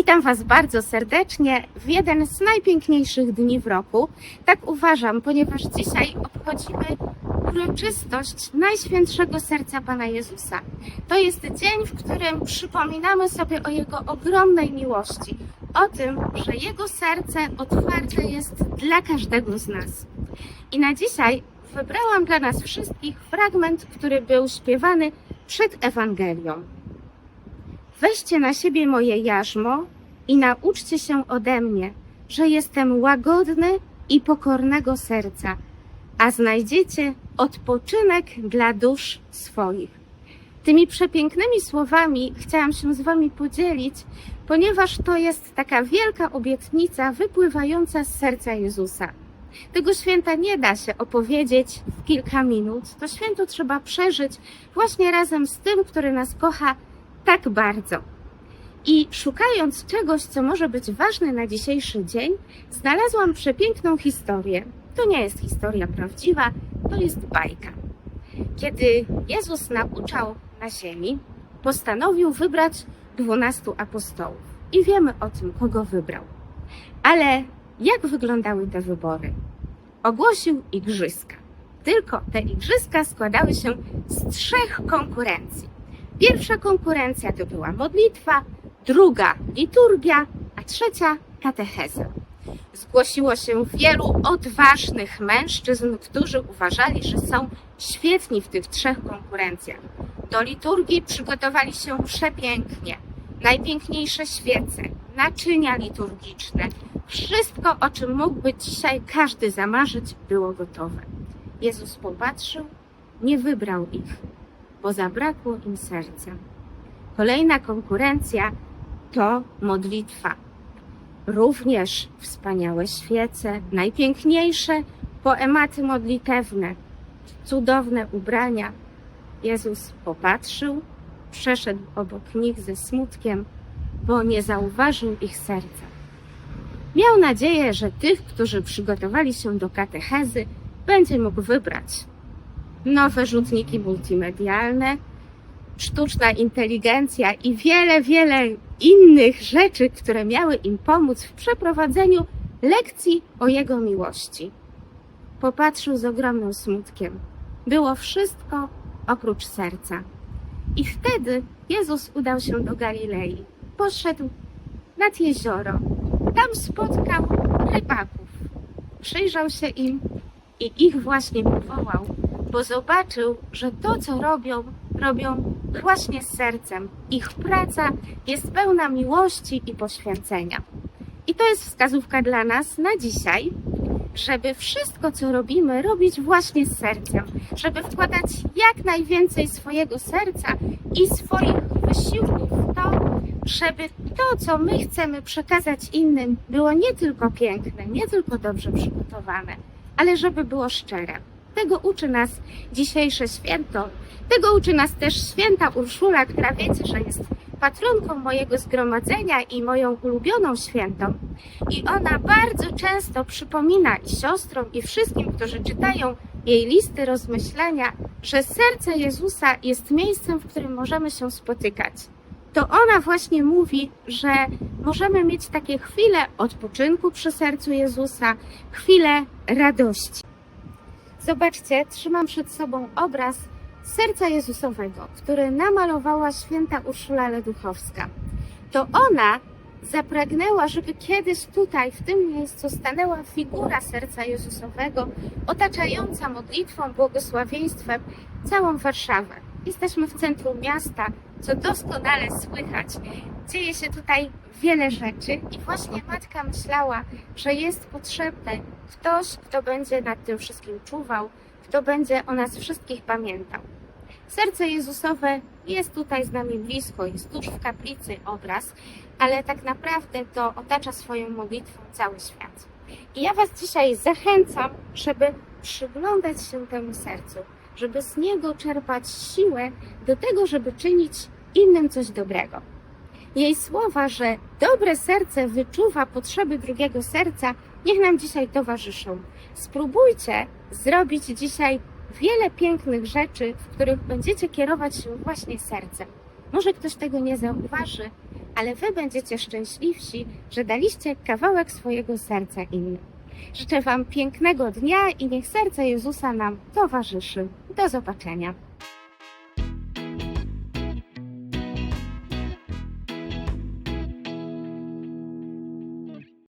Witam Was bardzo serdecznie w jeden z najpiękniejszych dni w roku. Tak uważam, ponieważ dzisiaj obchodzimy uroczystość Najświętszego Serca Pana Jezusa. To jest dzień, w którym przypominamy sobie o Jego ogromnej miłości, o tym, że Jego serce otwarte jest dla każdego z nas. I na dzisiaj wybrałam dla nas wszystkich fragment, który był śpiewany przed Ewangelią. Weźcie na siebie moje jarzmo i nauczcie się ode mnie, że jestem łagodny i pokornego serca, a znajdziecie odpoczynek dla dusz swoich. Tymi przepięknymi słowami chciałam się z Wami podzielić, ponieważ to jest taka wielka obietnica wypływająca z serca Jezusa. Tego święta nie da się opowiedzieć w kilka minut. To święto trzeba przeżyć właśnie razem z tym, który nas kocha tak bardzo. I szukając czegoś, co może być ważne na dzisiejszy dzień, znalazłam przepiękną historię. To nie jest historia prawdziwa, to jest bajka. Kiedy Jezus nauczał na ziemi, postanowił wybrać dwunastu apostołów. I wiemy o tym, kogo wybrał. Ale jak wyglądały te wybory? Ogłosił igrzyska. Tylko te igrzyska składały się z trzech konkurencji. Pierwsza konkurencja to była modlitwa, druga liturgia, a trzecia katecheza. Zgłosiło się wielu odważnych mężczyzn, którzy uważali, że są świetni w tych trzech konkurencjach. Do liturgii przygotowali się przepięknie. Najpiękniejsze świece, naczynia liturgiczne, wszystko, o czym mógłby dzisiaj każdy zamarzyć, było gotowe. Jezus popatrzył, nie wybrał ich, bo zabrakło im serca. Kolejna konkurencja to modlitwa. Również wspaniałe świece, najpiękniejsze poematy modlitewne, cudowne ubrania. Jezus popatrzył, przeszedł obok nich ze smutkiem, bo nie zauważył ich serca. Miał nadzieję, że tych, którzy przygotowali się do katechezy, będzie mógł wybrać nowe rzutniki multimedialne, sztuczna inteligencja i wiele, wiele innych rzeczy, które miały im pomóc w przeprowadzeniu lekcji o Jego miłości. Popatrzył z ogromnym smutkiem. Było wszystko oprócz serca. I wtedy Jezus udał się do Galilei. Poszedł nad jezioro. Tam spotkał rybaków. Przyjrzał się im i ich właśnie powołał, bo zobaczył, że to, co robią, robią właśnie z sercem. Ich praca jest pełna miłości i poświęcenia. I to jest wskazówka dla nas na dzisiaj, żeby wszystko, co robimy, robić właśnie z sercem, żeby wkładać jak najwięcej swojego serca i swoich wysiłków w to, żeby to, co my chcemy przekazać innym, było nie tylko piękne, nie tylko dobrze przygotowane, ale żeby było szczere. Tego uczy nas dzisiejsze święto. Tego uczy nas też święta Urszula, która wiecie, że jest patronką mojego zgromadzenia i moją ulubioną świętą. I ona bardzo często przypomina i siostrom, i wszystkim, którzy czytają jej listy rozmyślenia, że serce Jezusa jest miejscem, w którym możemy się spotykać. To ona właśnie mówi, że możemy mieć takie chwile odpoczynku przy sercu Jezusa, chwile radości. Zobaczcie, trzymam przed sobą obraz serca Jezusowego, który namalowała święta Urszula Leduchowska. To ona zapragnęła, żeby kiedyś tutaj, w tym miejscu, stanęła figura serca Jezusowego, otaczająca modlitwą, błogosławieństwem całą Warszawę. Jesteśmy w centrum miasta, co doskonale słychać. Dzieje się tutaj wiele rzeczy i właśnie matka myślała, że jest potrzebny ktoś, kto będzie nad tym wszystkim czuwał, kto będzie o nas wszystkich pamiętał. Serce Jezusowe jest tutaj z nami blisko, jest tuż w kaplicy obraz, ale tak naprawdę to otacza swoją modlitwą cały świat. I ja Was dzisiaj zachęcam, żeby przyglądać się temu sercu, żeby z niego czerpać siłę do tego, żeby czynić innym coś dobrego. Jej słowa, że dobre serce wyczuwa potrzeby drugiego serca, niech nam dzisiaj towarzyszą. Spróbujcie zrobić dzisiaj wiele pięknych rzeczy, w których będziecie kierować się właśnie sercem. Może ktoś tego nie zauważy, ale wy będziecie szczęśliwsi, że daliście kawałek swojego serca innym. Życzę Wam pięknego dnia i niech serce Jezusa nam towarzyszy. Do zobaczenia.